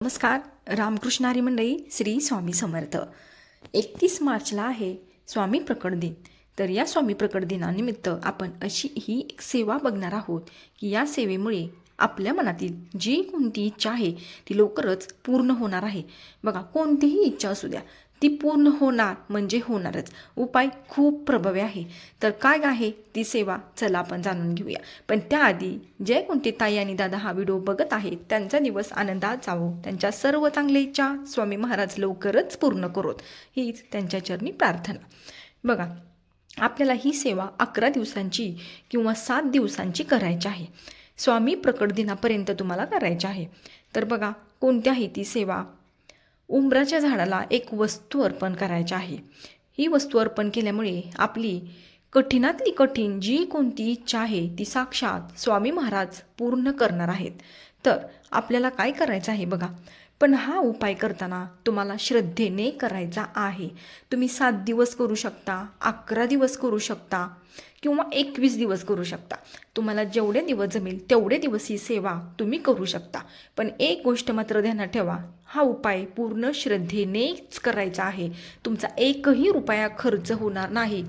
नमस्कार रामकृष्णारी मंडळी श्री स्वामी समर्थ. एकतीस मार्चला आहे स्वामी प्रकट दिन. तर या स्वामी प्रकट दिनानिमित्त आपण अशी ही एक सेवा बघणार आहोत की या सेवेमुळे आपल्या मनातील जी कोणती इच्छा आहे ती लवकरच पूर्ण होणार आहे. बघा कोणतीही इच्छा असू द्या ती पूर्ण होणार म्हणजे होणारच. उपाय खूप प्रभावी आहे. तर काय आहे? ती सेवा चला आपण जाणून घेऊया. पण त्याआधी जे कोणते ताई आणि दादा हा व्हिडिओ बघत आहेत. त्यांचा दिवस आनंदात जावो. त्यांच्या सर्व चांगल्या इच्छा स्वामी महाराज लवकरच पूर्ण करोत. हीच त्यांच्या चरणी प्रार्थना. बघा आपल्याला ही सेवा अकरा दिवसांची किंवा सात दिवसांची करायची आहे. स्वामी प्रकट दिनापर्यंत तुम्हाला करायची आहे. तर बघा कोणत्याही ती सेवा उंबराच्या झाडाला एक वस्तू अर्पण करायची आहे. ही वस्तू अर्पण केल्यामुळे आपली कठीणातली कठीण जी कोणती इच्छा आहे ती साक्षात स्वामी महाराज पूर्ण करणार आहेत. तर आपल्याला काय करायचं आहे बघा. पण हा उपाय करताना तुम्हाला श्रद्धेने करायचा आहे. तुम्ही सात दिवस करू शकता अकरा दिवस करू शकता किंवा एकवीस दिवस करू शकता. तुम्हाला जेवढे दिवस जमेल तेवढे दिवस ही सेवा तुम्ही करू शकता. पण एक गोष्ट मात्र ध्यानात ठेवा हा उपाय पूर्ण श्रद्धेनेच करायचा आहे. तुमचा एकही रुपया खर्च होणार नाही.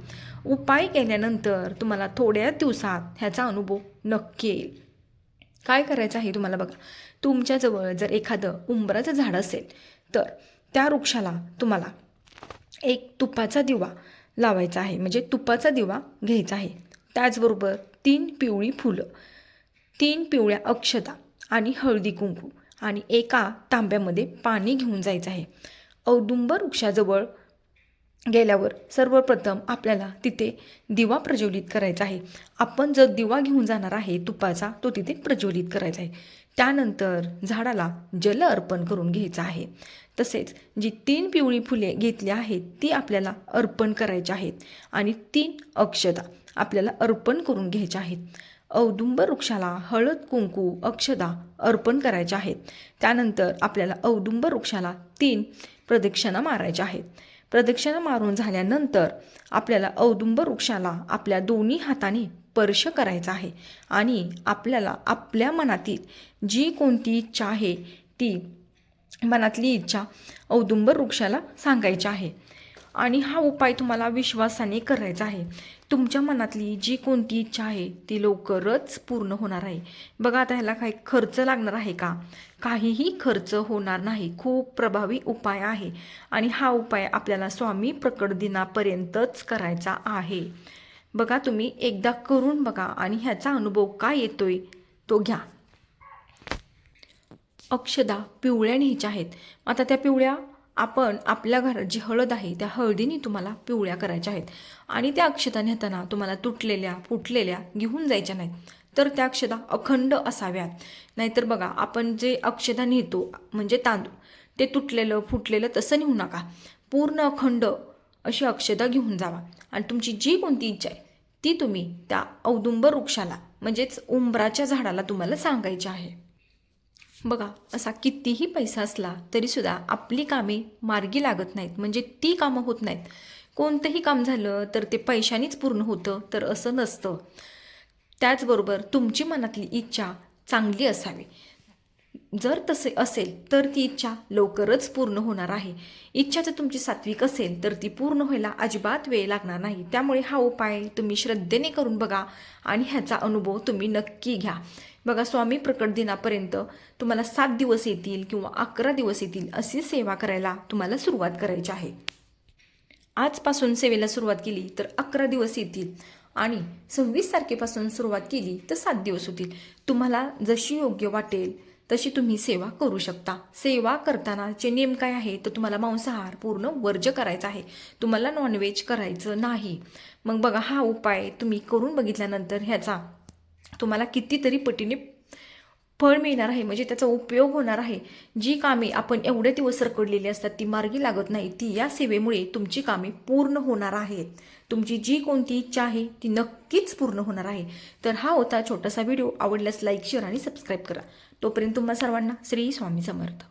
उपाय केल्यानंतर तुम्हाला थोड्या दिवसात ह्याचा अनुभव नक्की येईल. काय करायचं आहे तुम्हाला बघा. तुमच्याजवळ जर एखादं उंबराचं झाड असेल तर त्या वृक्षाला तुम्हाला एक तुपाचा दिवा लावायचा आहे. म्हणजे तुपाचा दिवा घ्यायचा आहे. त्याचबरोबर तीन पिवळी फुलं तीन पिवळ्या अक्षता आणि हळदी कुंकू आणि एका तांब्यामध्ये पाणी घेऊन जायचं आहे. औदुंबर वृक्षाजवळ गेल्यावर सर्वप्रथम आपल्याला तिथे दिवा प्रज्वलित करायचा आहे. आपण जर दिवा घेऊन जाणार आहे तुपाचा तो तिथे प्रज्वलित करायचा आहे. त्यानंतर झाडाला जल अर्पण करून घ्यायचं आहे. तसेच जी तीन पिवळी फुले घेतली आहेत ती आपल्याला अर्पण करायची आहेत आणि तीन अक्षता आपल्याला अर्पण करून घ्यायच्या आहेत. औदुंबर वृक्षाला हळद कुंकू अक्षदा अर्पण करायच्या आहेत. त्यानंतर आपल्याला औदुंबर वृक्षाला तीन प्रदक्षिणा मारायच्या आहेत. प्रदक्षिणा मारून झाल्यानंतर आपल्याला औदुंबर वृक्षाला आपल्या दोन्ही हाताने स्पर्श करायचा आहे. आणि आपल्याला आपल्या मनातील जी कोणती इच्छा आहे ती मनातली इच्छा औदुंबर वृक्षाला सांगायची आहे. आणि हा उपाय तुम्हाला विश्वासाने करायचा आहे. तुमच्या मनातली जी कोणती इच्छा आहे ती लवकरच पूर्ण होणार आहे. बघा आता ह्याला काही खर्च लागणार आहे का? काहीही खर्च होणार नाही. खूप प्रभावी उपाय आहे. आणि हा उपाय आपल्याला स्वामी प्रकट दिनापर्यंतच करायचा आहे. बघा तुम्ही एकदा करून बघा आणि ह्याचा अनुभव काय येतोय तो घ्या. अक्षदा पिवळ्या न्यायच्या आहेत. आता त्या पिवळ्या आपण आपल्या घरात जी हळद आहे त्या हळदीने तुम्हाला पिवळ्या करायच्या आहेत. आणि त्या अक्षता नेताना तुम्हाला तुटलेल्या फुटलेल्या घेऊन जायच्या नाहीत. तर त्या अक्षता अखंड असाव्यात. नाहीतर बघा आपण जे अक्षता नेतो म्हणजे तांदूळ ते तुटलेलं फुटलेलं तसं नेऊ नका. पूर्ण अखंड अशी अक्षता घेऊन जावा. आणि तुमची जी कोणती इच्छा आहे ती तुम्ही त्या औदुंबर वृक्षाला म्हणजेच उंबराच्या झाडाला तुम्हाला सांगायची आहे. बघा असा कितीही पैसा असला तरीसुद्धा आपली कामे मार्गी लागत नाहीत. म्हणजे ती कामं होत नाहीत. कोणतंही काम झालं तर ते पैशानीच पूर्ण होतं तर असं नसतं. त्याचबरोबर तुमची मनातली इच्छा चांगली असावी. जर तसे असेल तर ती इच्छा लवकरच पूर्ण होणार आहे. इच्छा जर तुमची सात्विक असेल तर ती पूर्ण व्हायला अजिबात वेळ लागणार नाही. त्यामुळे हा उपाय तुम्ही श्रद्धेने करून बघा आणि ह्याचा अनुभव तुम्ही नक्की घ्या. बघा स्वामी प्रकट दिनापर्यंत तुम्हाला सात दिवस येतील किंवा अकरा दिवस येतील अशी सेवा करायला तुम्हाला सुरुवात करायची आहे. आजपासून सेवेला सुरुवात केली तर अकरा दिवस येतील आणि सव्वीस तारखेपासून सुरुवात केली तर सात दिवस होतील. तुम्हाला जशी योग्य वाटेल तशी तुम्ही सेवा करू शकता. सेवा करतानाचे नेम काय आहे तर तुम्हाला मांसाहार पूर्ण वर्ज करायचा आहे. तुम्हाला नॉनव्हेज करायचं नाही. मग बघा हा उपाय तुम्ही करून बघितल्यानंतर ह्याचा तुम्हाला कितीतरी पटीने फळ मिळणार आहे म्हणजे त्याचा उपयोग होणार आहे. जी कामे आपण एवढे दिवस सरकडलेली असतात ती मार्गी लागत नाही. ती या सेवेमुळे तुमची कामे पूर्ण होणार आहेत. तुमची जी कोणती इच्छा आहे ती नक्कीच पूर्ण होणार आहे. तर हा होता छोटासा व्हिडिओ. आवडल्यास लाईक शेअर आणि सबस्क्राईब करा. तोपर्यंत तुम्हाला सर्वांना श्री स्वामी समर्थ.